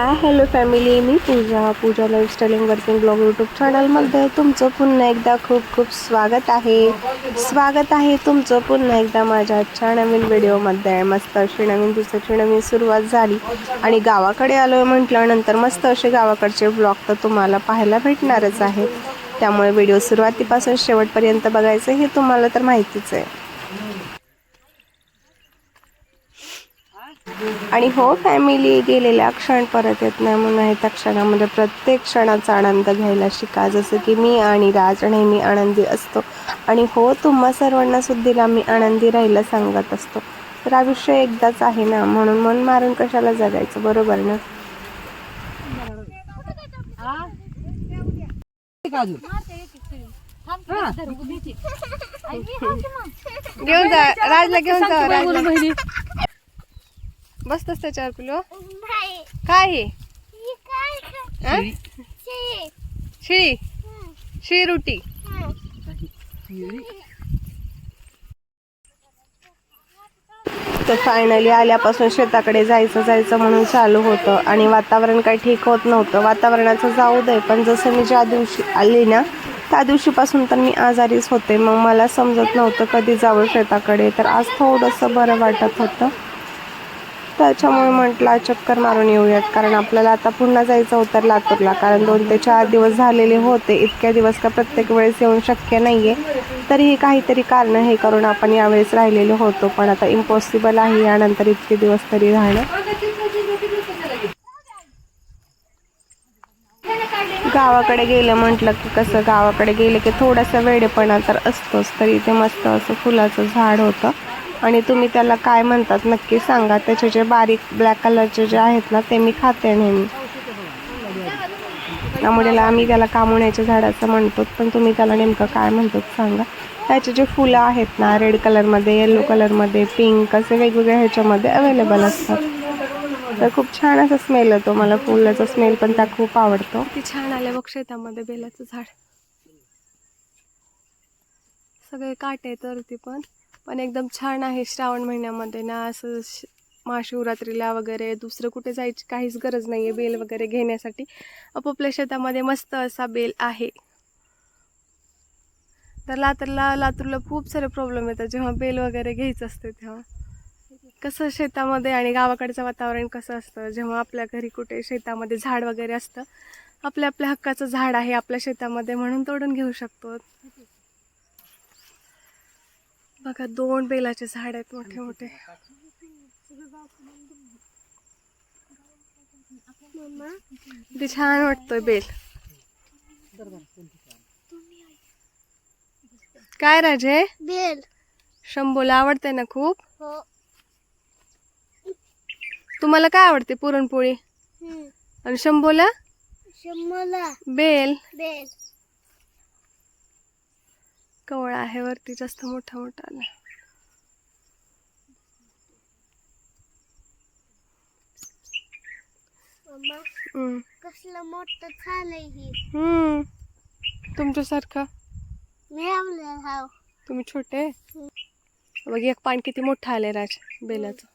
हाय hello family मी Pooja Pooja lifestyling working blog YouTube चॅनलमध्ये तुमचं पुन्हा एकदा खूप खूप स्वागत आहे. स्वागत आहे तुमचं पुन्हा एकदा माझ्या आजच्या नवीन व्हिडिओमध्ये मस्त अशी नवीन दिवसाची नवीन सुरुवात झाली. आणि गावाकडे आलो आहे म्हटल्यानंतर मस्त असे गावाकडचे ब्लॉग तर तुम्हाला पाहायला भेटणारच आहे त्यामुळे व्हिडिओ सुरुवातीपासून शेवटपर्यंत बघायचं हे तुम्हाला तर माहितीच आहे. आणि हो फॅमिली गेलेल्या क्षण परत येत नाही म्हणून आहे त्या क्षणामध्ये प्रत्येक क्षणाचा आनंद घ्यायला शिका. जसं की मी आणि राज नेहमी आनंदी असतो. आणि हो तुम्हा सर्वांना सुद्धीला मी आनंदी राहायला सांगत असतो. तर आयुष्य एकदाच आहे ना? म्हणून मन मारून कशाला जगायचं? बरोबर ना? घेऊन जा. राजला घेऊन जा. बसतोस त्याच्यावर पिलो? काय हे हा? शिळी. शिळी. रोटी. तर फायनली आल्यापासून शेताकडे जायचं जायचं म्हणून चालू होतं आणि वातावरण काही ठीक होत नव्हतं. वातावरणाचं जाऊ दे पण जसं मी ज्या दिवशी आली ना त्या दिवशीपासून तर मी आजारीच होते. मग मला समजत नव्हतं कधी जावं शेताकडे तर आज थोडंसं बरं वाटत होतं. त्याच्यामुळे म्हटलं चक्कर मारून येऊयात. कारण आपल्याला आता पुन्हा जायचं होतं लातूरला. कारण दोन ते चार दिवस झालेले होते. इतक्या दिवस का प्रत्येक वेळेस येऊन शक्य नाही आहे तरीही काहीतरी कारणं हे करून आपण यावेळेस राहिलेलो होतो. पण आता इम्पॉसिबल आहे. यानंतर इतके दिवस तरी राहणं. गावाकडे गेलं म्हटलं की कसं गावाकडे गेलं की थोडासा वेडेपणा तर असतोच. तर इथे मस्त असं फुलाचं झाड होतं. आणि तुम्ही त्याला काय म्हणतात नक्की सांगा. त्याचे जे बारीक ब्लॅक कलरचे जे आहेत ना ते मी खाते नेहमी. त्यामुळे आम्ही त्याला कामुण्याच्या झाडाचं म्हणतो पण तुम्ही त्याला नेमकं काय म्हणतात सांगा. त्याचे जे फुलं आहेत ना रेड कलरमध्ये येलो कलरमध्ये पिंक असे वेगवेगळ्या ह्याच्यामध्ये अवेलेबल असतात. तर खूप छान असा स्मेल येतो मला फुलाचा स्मेल पण त्या खूप आवडतो. किती छान आले बघ शेतामध्ये बेलाचं झाड. सगळे काटे तर ती पण. पण एकदम छान आहे श्रावण महिन्यामध्ये ना असं श- महाशिवरात्रीला वगैरे दुसरं कुठे जायची काहीच गरज नाही आहे बेल वगैरे घेण्यासाठी. आपापल्या शेतामध्ये मस्त असा बेल आहे. तर लातूरला लातूरला खूप सारे प्रॉब्लेम येतात जेव्हा बेल वगैरे घ्यायचं असते तेव्हा. कसं शेतामध्ये आणि गावाकडचं वातावरण कसं असतं? जेव्हा आपल्या घरी कुठे शेतामध्ये झाड वगैरे असतं आपल्या आपल्या हक्काचं झाड आहे आपल्या शेतामध्ये म्हणून तोडून घेऊ शकतो. बघा दोन बेलाचे झाड आहेत मोठे मोठे किती छान वाटतोय बेल. काय राजे? बेल. शंभूला आवडते ना खूप? हो. तुम्हाला काय आवडते पुरणपोळी. आणि शंभूला? शंभरला बेल. बेल. कवळा आहे वरती जास्त मोठा मोठा आला. कसलं मोठं झालंय ही? हम्म. तुमच्यासारखं? हाव. तुम्ही छोटे? बघ एक पान किती मोठं आलंय राज बेलाचं.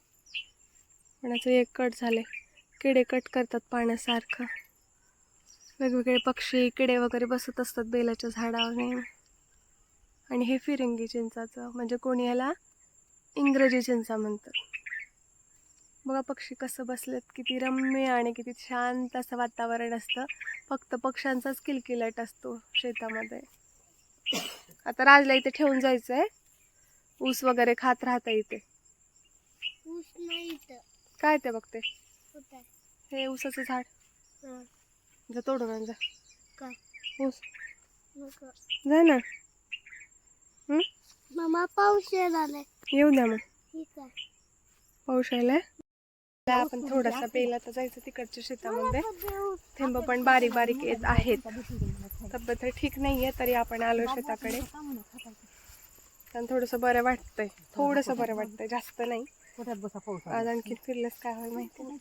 पाण्याचं एक कट झाले किडे कट करतात पाण्यासारखं. वेगवेगळे पक्षी किडे वगैरे बसत असतात बेलाच्या झाडावर नेहमी. आणि हे फिरंगी चिंचाचं म्हणजे कोणी याला इंग्रजी चिंचा म्हणतात. बघा पक्षी कसं बसलेत किती रम्य आणि किती शांत असं वातावरण असतं. फक्त पक्ष्यांचाच किलकिलाट असतो शेतामध्ये. आता राजला इथे ठेवून जायचं आहे ऊस वगैरे खात राहता इथे. ऊस नाही इथं. काय ते बघते? हे ऊसाचं झाड. हं. जा तोडून जा. ऊस. जा ना? मामा पाऊस येऊ द्या मग. पाऊस आलाय आपण थोडासा पेला तर जायचं तिकडच्या शेतामध्ये. थेंब पण बारीक बारीक येत आहेत. तब्येत ठीक नाहीये तरी आपण आलो शेताकडे. कारण थोडंसं बरं वाटतंय. थोडंसं बरं वाटतंय जास्त नाही. आज आणखी फिरलंच काय होईल माहिती नाही.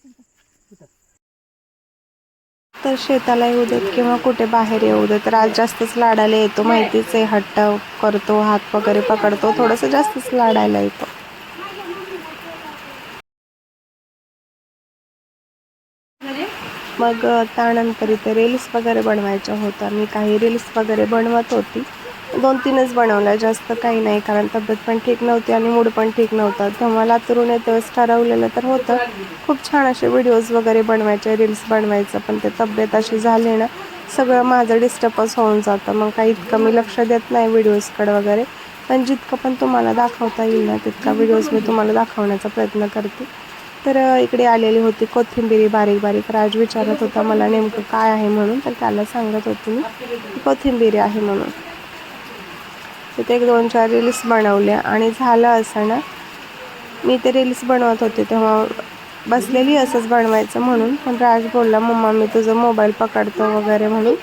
तर शेताला येऊ देत किंवा कुठे बाहेर येऊ देत तर आज जास्तच लाडायला येतो माहितीच आहे. हट्ट करतो हात वगैरे पकडतो थोडंसं जास्तच लाडायला येतो. मग त्यानंतर इथे रील्स वगैरे बनवायच्या होत्या. मी काही रील्स वगैरे बनवत होती. दोन तीनच बनवल्या जास्त काही नाही कारण तब्येत पण ठीक नव्हती आणि मूड पण ठीक नव्हता. तेव्हा लातूरून येते वेळेस ठरवलेलं तर होतं. खूप छान असे व्हिडिओज वगैरे बनवायचे रील्स बनवायचं पण ते तब्येत अशी झाली ना सगळं माझं डिस्टर्बच होऊन जातं. मग काही इतकं मी लक्ष देत नाही व्हिडिओजकडे वगैरे. पण जितकं पण तुम्हाला दाखवता येईल ना तितका व्हिडिओज मी तुम्हाला दाखवण्याचा प्रयत्न करते. तर इकडे आलेली होती कोथिंबिरी बारीक बारीक. राज विचारत होता मला नेमकं काय आहे म्हणून? तर त्याला सांगत होती मी कोथिंबिरी आहे म्हणून. तिथे एक दोन चार रील्स बनवल्या आणि झालं असं ना मी ते रील्स बनवत होते तेव्हा बसलेली असंच बनवायचं म्हणून. पण राज बोलला मम्मा मी तुझं मोबाईल पकडतो वगैरे म्हणून.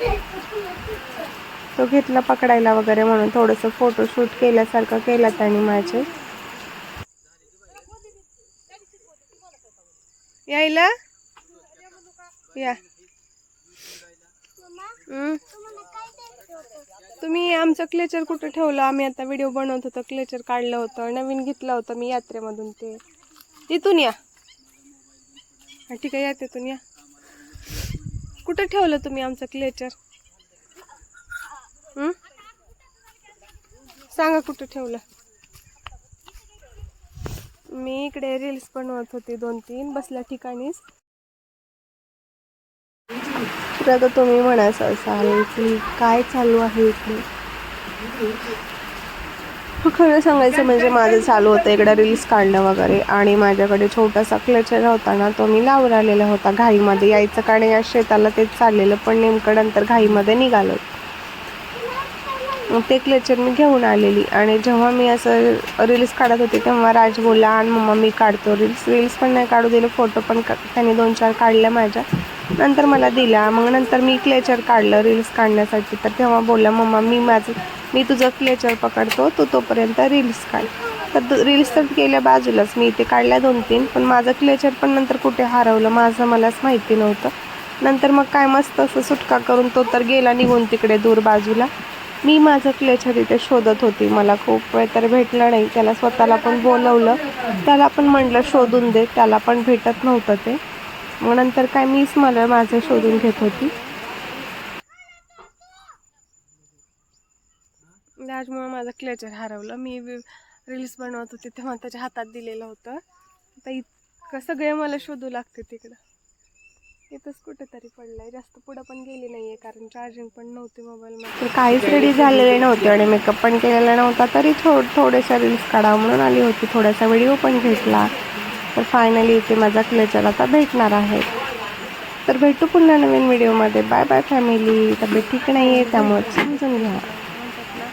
तो घेतला पकडायला वगैरे म्हणून. थोडंसं फोटोशूट केल्यासारखं केलं त्याने माझे. यायला? या. तुम्ही आमचं क्लेचर कुठं ठेवलं? आम्ही आता व्हिडिओ बनवत होतो क्लेचर काढलं होतं नवीन घेतलं होतं मी यात्रेमधून ते. तिथून या. ठीक आहे या तिथून या. कुठं ठेवलं तुम्ही आमचं क्लेचर सांगा कुठं ठेवलं? मी इकडे रील्स बनवत होते दोन तीन बसल्या ठिकाणीच. तर आता तुम्ही म्हणायचं असाल की काय चालू आहे इथे हो, खरं सांगायचं म्हणजे माझं चालू होतं इकडे रील्स काढणं वगैरे आणि माझ्याकडे छोटासा क्लेचर होता ना तो मी लावून होता. घाईमध्ये यायचं का नाही या शेताला तेच चाललेलं पण नेमकं नंतर घाईमध्ये निघालो. ते क्लेचर मी घेऊन आलेली आणि जेव्हा मी असं रील्स काढत होते तेव्हा राज बोलला आणि मम्मा मी काढतो. रील्स रील्स पण नाही काढू दिले फोटो पण त्याने दोन चार काढल्या माझ्या. नंतर मला दिला. मग नंतर मी क्लेचर काढलं रील्स काढण्यासाठी. तर तेव्हा बोलला मम्मा मी माझं मी तुझं क्लेचर पकडतो. तू तोपर्यंत रील्स काढ. तर रील्स तर गेल्या बाजूलाच. मी इथे काढल्या दोन तीन पण माझं क्लेचर पण नंतर कुठे हरवलं माझं मलाच माहिती नव्हतं. नंतर मग काय मस्त असं सुटका करून तो तर गेला निघून तिकडे दूर बाजूला. मी माझं क्लेचर इथे शोधत होती. मला खूप वेळ तर भेटलं नाही. त्याला स्वतःला पण बोलवलं. त्याला पण म्हटलं शोधून दे. त्याला पण भेटत नव्हतं ते. मग नंतर काय मीच मला माझं शोधून घेत होती. त्याच्यामुळे माझं क्लेचर हरवलं. मी रील्स बनवत होते तेव्हा त्याच्या हातात दिलेलं होतं. आता इतकं सगळे मला शोधू लागते तिकडं. इथंच कुठेतरी पडलंय. जास्त पुढं पण गेली नाहीये कारण चार्जिंग पण नव्हती मोबाईलमध्ये तर काहीच रेडी झालेले नव्हते आणि मेकअप पण केलेला नव्हता. तरी थोड थोड्याशा रील्स काढावं म्हणून आली होती. थोडासा व्हिडिओ पण घेतला. तर फायनली इथे माझा क्लेचर आता भेटणार आहे. तर भेटू पुन्हा नवीन व्हिडिओमध्ये बाय बाय फॅमिली तब्येत ठीक नाही आहे त्यामुळे समजून घ्या.